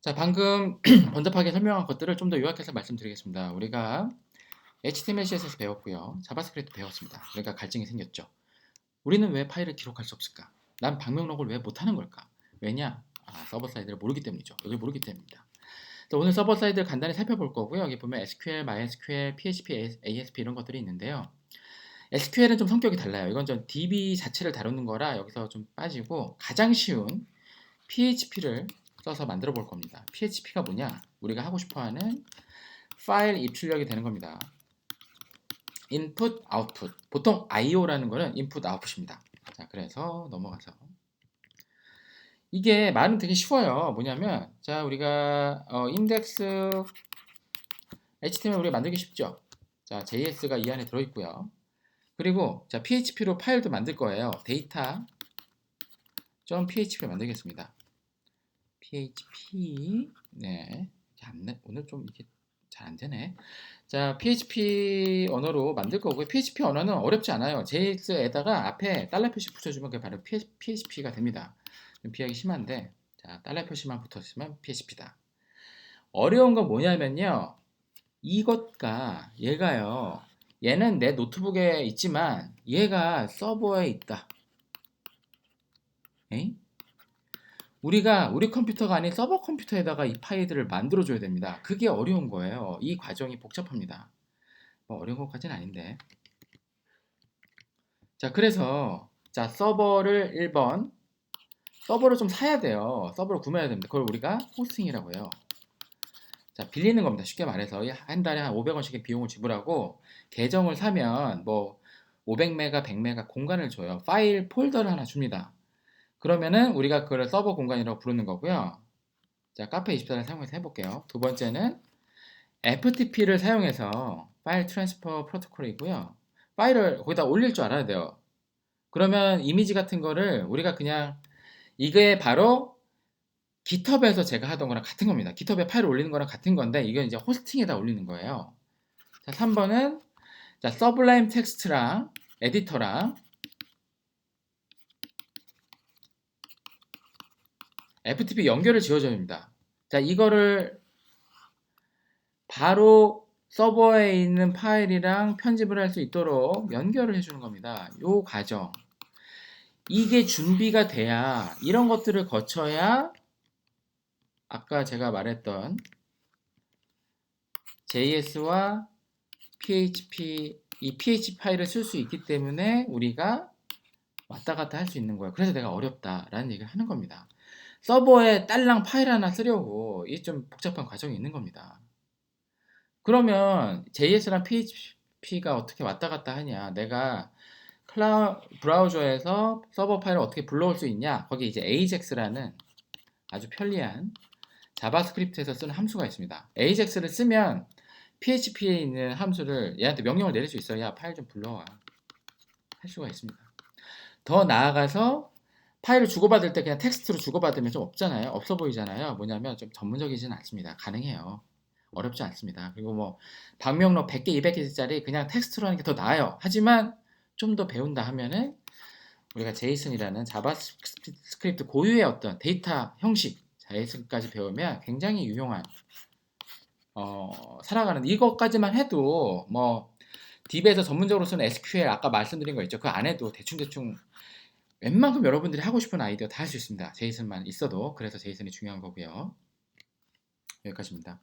자, 방금 번잡하게 설명한 것들을 좀 더 요약해서 말씀드리겠습니다. 우리가 HTML, CSS 배웠고요. 자바스크립트 배웠습니다. 그러니까 갈증이 생겼죠. 우리는 왜 파일을 기록할 수 없을까? 난 방명록을 왜 못하는 걸까? 왜냐? 아, 서버 사이드를 모르기 때문이죠. 여기 모르기 때문입니다. 자, 오늘 서버 사이드를 간단히 살펴볼 거고요. 여기 보면 SQL, MySQL, PHP, ASP 이런 것들이 있는데요. SQL은 좀 성격이 달라요. 이건 좀 DB 자체를 다루는 거라 여기서 좀 빠지고 가장 쉬운 PHP를 써서 만들어 볼 겁니다. PHP가 뭐냐? 우리가 하고 싶어 하는 파일 입출력이 되는 겁니다. input, output. 보통 IO라는 거는 input, output입니다. 자, 그래서 넘어가서 이게 말은 되게 쉬워요. 뭐냐면 자, 우리가 어, 인덱스 HTML 우리가 만들기 쉽죠. 자, JS가 이 안에 들어 있고요. 그리고 자, PHP로 파일도 만들 거예요. 데이터 좀 PHP 만들겠습니다. PHP 네. 자, 안 내- 오늘 좀 이게 잘 안 되네. 자, PHP 언어로 만들 거고요. PHP 언어는 어렵지 않아요. JS에다가 앞에 달러 표시 붙여주면 그게 바로 PHP가 됩니다. 좀 비하기 심한데, 자, 달러 표시만 붙었으면 PHP다. 어려운 건 뭐냐면요. 이것과 얘가요. 얘는 내 노트북에 있지만 얘가 서버에 있다. 에이? 우리가 우리 컴퓨터가 아닌 서버 컴퓨터에다가 이 파일들을 만들어줘야 됩니다. 그게 어려운 거예요. 이 과정이 복잡합니다. 뭐 어려운 것까지는 아닌데. 자, 그래서 자 서버를 1번 서버를 좀 사야 돼요. 서버를 구매해야 됩니다. 그걸 우리가 호스팅이라고 해요. 자, 빌리는 겁니다. 쉽게 말해서 한 달에 한 500원씩의 비용을 지불하고 계정을 사면 뭐 500메가, 100메가 공간을 줘요. 파일 폴더를 하나 줍니다. 그러면은 우리가 그걸 서버 공간이라고 부르는 거고요. 자, 카페 24를 사용해서 해볼게요. 두 번째는 FTP를 사용해서 파일 트랜스퍼 프로토콜이고요. 파일을 거기다 올릴 줄 알아야 돼요. 그러면 이미지 같은 거를 우리가 그냥 이게 바로 GitHub에서 제가 하던 거랑 같은 겁니다. GitHub에 파일을 올리는 거랑 같은 건데 이건 이제 호스팅에다 올리는 거예요. 자, 3번은 자, 서블라임 텍스트랑 에디터랑 FTP 연결을 지어줘야 됩니다. 자, 이거를 바로 서버에 있는 파일이랑 편집을 할 수 있도록 연결을 해주는 겁니다. 요 과정. 이게 준비가 돼야 이런 것들을 거쳐야 아까 제가 말했던 JS와 PHP 이 PHP 파일을 쓸 수 있기 때문에 우리가 왔다 갔다 할 수 있는 거예요. 그래서 내가 어렵다라는 얘기를 하는 겁니다. 서버에 딸랑 파일 하나 쓰려고 이 좀 복잡한 과정이 있는 겁니다. 그러면 JS랑 PHP가 어떻게 왔다 갔다 하냐? 내가 클라우 브라우저에서 서버 파일을 어떻게 불러올 수 있냐? 거기 이제 AJAX라는 아주 편리한 자바스크립트에서 쓰는 함수가 있습니다. AJAX를 쓰면 PHP에 있는 함수를 얘한테 명령을 내릴 수 있어요. 야, 파일 좀 불러와. 할 수가 있습니다. 더 나아가서 파일을 주고받을 때 그냥 텍스트로 주고받으면 좀 없잖아요. 없어 보이잖아요. 뭐냐면 좀 전문적이지는 않습니다. 가능해요. 어렵지 않습니다. 그리고 뭐 방명록 100개, 200개짜리 그냥 텍스트로 하는 게 더 나아요. 하지만 좀 더 배운다 하면은 우리가 제이슨이라는 자바스크립트 고유의 어떤 데이터 형식 제이슨까지 배우면 굉장히 유용한 어, 살아가는 이것까지만 해도 뭐 딥에서 전문적으로 쓰는 SQL 아까 말씀드린 거 있죠. 그 안에도 대충대충 웬만큼 여러분들이 하고 싶은 아이디어 다 할 수 있습니다. 제이슨만 있어도 그래서 제이슨이 중요한 거고요. 여기까지입니다.